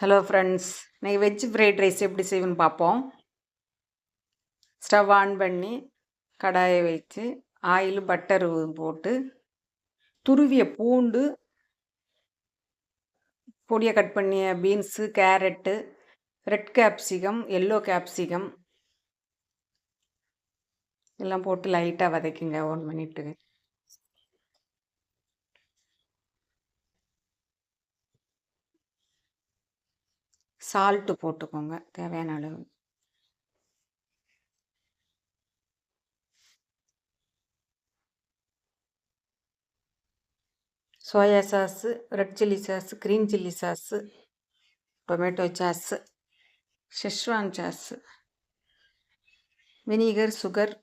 Hello friends இன்றைக்கி veg fried rice எப்படி செய்வோன்னு பார்ப்போம். ஸ்டவ் ஆன் பண்ணி கடாயை வச்சு ஆயில் பட்டர் போட்டு துருவிய பூண்டு பொடியை கட் பண்ணிய beans carrot red capsicum yellow capsicum எல்லாம் போட்டு லைட்டாக வதக்கிங்க. ஒன் மினிட்டு சால்ட்டு போட்டுக்கோங்க தேவையான அளவு. Soya sauce red chilli sauce green chilli sauce tomato sauce schezwan sauce vinegar sugar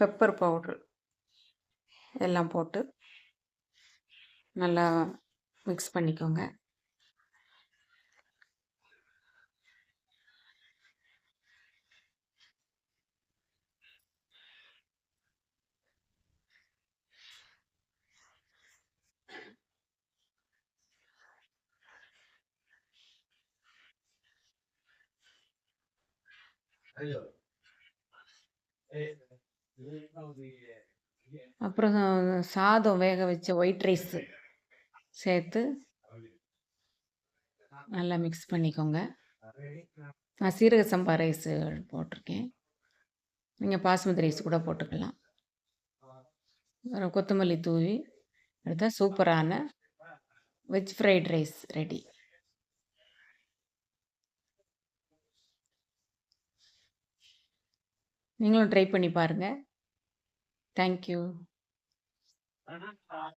pepper powder எல்லாம் போட்டு நல்லா மிக்ஸ் பண்ணிக்கோங்க. அப்புறம் சாதம் வேக வச்ச ஒயிட் ரைஸு சேர்த்து நல்லா மிக்ஸ் பண்ணிக்கோங்க. நான் சீரக சம்பா ரைஸ் போட்டிருக்கேன். நீங்கள் பாஸ்மதி ரைஸ் கூட போட்டுக்கலாம். அப்புறம் கொத்தமல்லி தூவி எடுத்தால் சூப்பரான வெஜ் ஃப்ரைட் ரைஸ் ரெடி நீங்களும் ட்ரை பண்ணி பாருங்கள் தேங்க்யூ